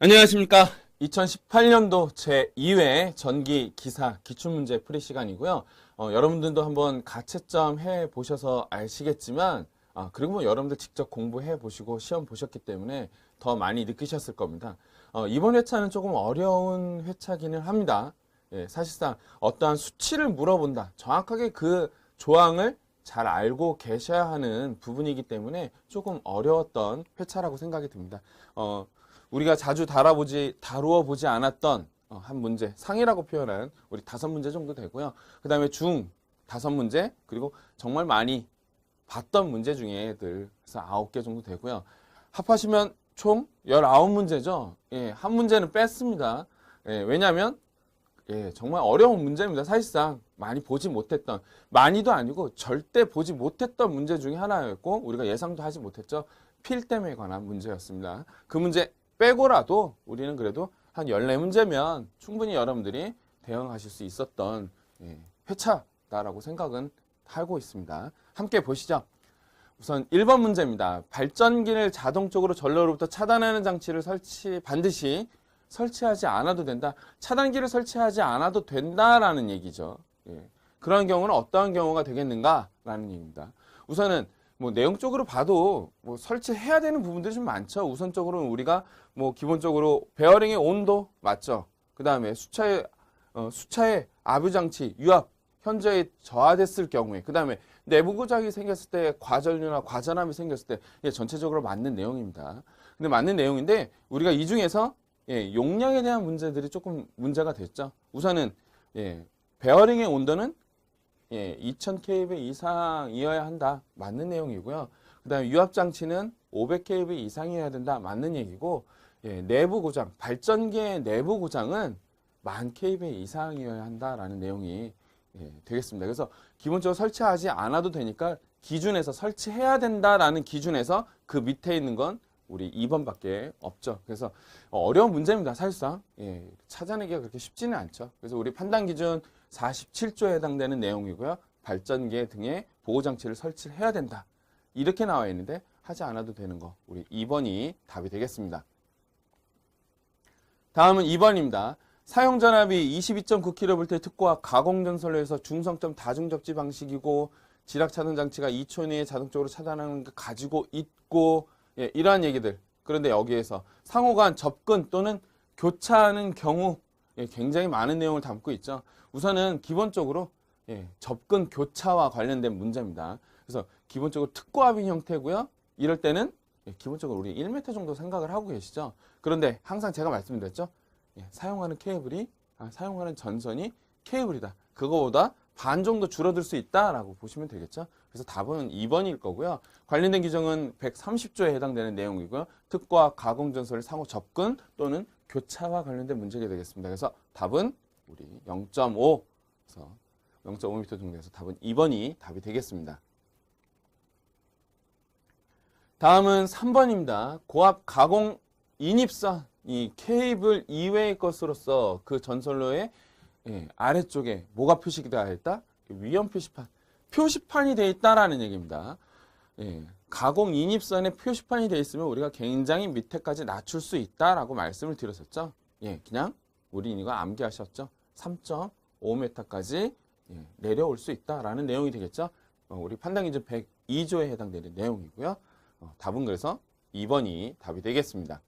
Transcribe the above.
안녕하십니까. 2018년도 제2회 전기 기사 기출문제 풀이 시간이고요. 어, 여러분들도 한번 가채점 해 보셔서 아시겠지만, 아, 그리고 뭐 여러분들 직접 공부해 보시고 시험 보셨기 때문에 더 많이 느끼셨을 겁니다. 어, 이번 회차는 조금 어려운 회차기는 합니다. 예, 사실상 어떠한 수치를 물어본다. 정확하게 그 조항을 잘 알고 계셔야 하는 부분이기 때문에 조금 어려웠던 회차라고 생각이 듭니다. 어, 우리가 자주 다뤄보지, 다루어 보지 않았던 어, 한 문제, 상이라고 표현한 우리 다섯 문제 정도 되고요. 그 다음에 중 다섯 문제, 그리고 정말 많이 봤던 문제 중에 애들, 그래서 아홉 개 정도 되고요. 합하시면 총 열아홉 문제죠. 예, 한 문제는 뺐습니다. 예, 왜냐하면 예, 정말 어려운 문제입니다. 사실상 많이 보지 못했던 많이도 아니고 절대 보지 못했던 문제 중에 하나였고 우리가 예상도 하지 못했죠. 필 댐에 관한 문제였습니다. 그 문제 빼고라도 우리는 그래도 한 14문제면 충분히 여러분들이 대응하실 수 있었던 예, 회차다라고 생각은 하고 있습니다. 함께 보시죠. 우선 1번 문제입니다. 발전기를 자동적으로 전로로부터 차단하는 장치를 설치 반드시 설치하지 않아도 된다. 차단기를 설치하지 않아도 된다라는 얘기죠. 예. 그런 경우는 어떠한 경우가 되겠는가라는 얘기입니다. 우선은 뭐 내용적으로 봐도 뭐 설치해야 되는 부분들이 좀 많죠. 우선적으로는 우리가 뭐 기본적으로 베어링의 온도 맞죠. 그 다음에 수차의 어, 수차의 압유 장치 유압 현저히 저하됐을 경우에 그 다음에 내부 고장이 생겼을 때 과전류나 과전함이 생겼을 때 이게 전체적으로 맞는 내용입니다. 근데 맞는 내용인데 우리가 이 중에서 예, 용량에 대한 문제들이 조금 문제가 됐죠. 우선은 예, 베어링의 온도는 예, 2000kV 이상이어야 한다. 맞는 내용이고요. 그 다음에 유압 장치는 500kV 이상이어야 된다. 맞는 얘기고 예, 내부 고장, 발전기의 내부 고장은 만 kV 이상이어야 한다라는 내용이 예, 되겠습니다. 그래서 기본적으로 설치하지 않아도 되니까 기준에서 설치해야 된다라는 기준에서 그 밑에 있는 건 우리 2번밖에 없죠. 그래서 어려운 문제입니다. 사실상 예, 찾아내기가 그렇게 쉽지는 않죠. 그래서 우리 판단 기준 47조에 해당되는 내용이고요. 발전기 등의 보호 장치를 설치를 해야 된다. 이렇게 나와 있는데 하지 않아도 되는 거 우리 2번이 답이 되겠습니다. 다음은 2번입니다. 사용 전압이 22.9kV 특고와 가공 전선로에서 중성점 다중접지 방식이고 지락 차단 장치가 2초 내에 자동적으로 차단하는 걸 가지고 있고 예, 이러한 얘기들. 그런데 여기에서 상호간 접근 또는 교차하는 경우 예, 굉장히 많은 내용을 담고 있죠. 우선은 기본적으로 예, 접근 교차와 관련된 문제입니다. 그래서 기본적으로 특고압인 형태고요. 이럴 때는 예, 기본적으로 우리 1m 정도 생각을 하고 계시죠. 그런데 항상 제가 말씀드렸죠. 예, 사용하는 케이블이 아, 사용하는 전선이 케이블이다. 그거보다 반 정도 줄어들 수 있다라고 보시면 되겠죠. 그래서 답은 2번일 거고요. 관련된 규정은 130조에 해당되는 내용이고요. 특과 가공 전선을 상호 접근 또는 교차와 관련된 문제가 되겠습니다. 그래서 답은 우리 0.5 그래서 0.5m 정도 돼서 답은 2번이 답이 되겠습니다. 다음은 3번입니다. 고압 가공 인입선 이 케이블 이외의 것으로서 그 전선로의 예, 아래쪽에 뭐가 표시되어 있다? 위험 표시판. 표시판이 되어 있다라는 얘기입니다. 예, 가공 인입선에 표시판이 되어 있으면 우리가 굉장히 밑에까지 낮출 수 있다라고 말씀을 드렸었죠. 예, 그냥 우리 이거 암기하셨죠? 3.5m까지 예, 내려올 수 있다라는 내용이 되겠죠. 어, 우리 판단 기준 102조에 해당되는 내용이고요. 어, 답은 그래서 2번이 답이 되겠습니다.